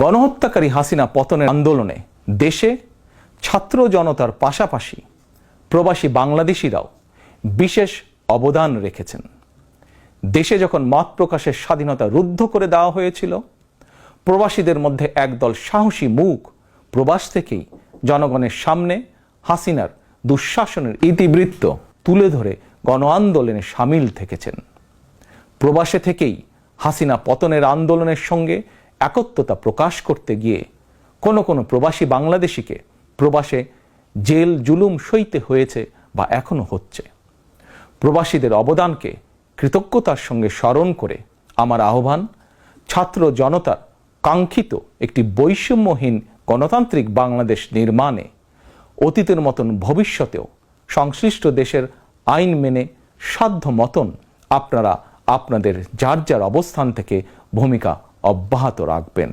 গণহত্যাকারী হাসিনা পতনের আন্দোলনে দেশে ছাত্র জনতার পাশাপাশি প্রবাসী বাংলাদেশিরাও বিশেষ অবদান রেখেছেন। দেশে যখন মত প্রকাশের স্বাধীনতা রুদ্ধ করে দেওয়া হয়েছিল, প্রবাসীদের মধ্যে একদল সাহসী মুখ প্রবাস থেকেই জনগণের সামনে হাসিনার দুঃশাসনের ইতিবৃত্ত তুলে ধরে গণ আন্দোলনে সামিল থেকেছেন। প্রবাসে থেকেই হাসিনা পতনের আন্দোলনের সঙ্গে একত্বতা প্রকাশ করতে গিয়ে কোনো কোনো প্রবাসী বাংলাদেশিকে প্রবাসে জেল জুলুম সইতে হয়েছে বা এখনও হচ্ছে। প্রবাসীদের অবদানকে কৃতজ্ঞতার সঙ্গে স্মরণ করে আমার আহ্বান, ছাত্র জনতার কাঙ্ক্ষিত একটি বৈষম্যহীন গণতান্ত্রিক বাংলাদেশ নির্মাণে অতীতের মতন ভবিষ্যতেও সংশ্লিষ্ট দেশের আইন মেনে সাধ্য মতন আপনারা আপনাদের যার যার অবস্থান থেকে ভূমিকা অব্যাহত রাখবেন।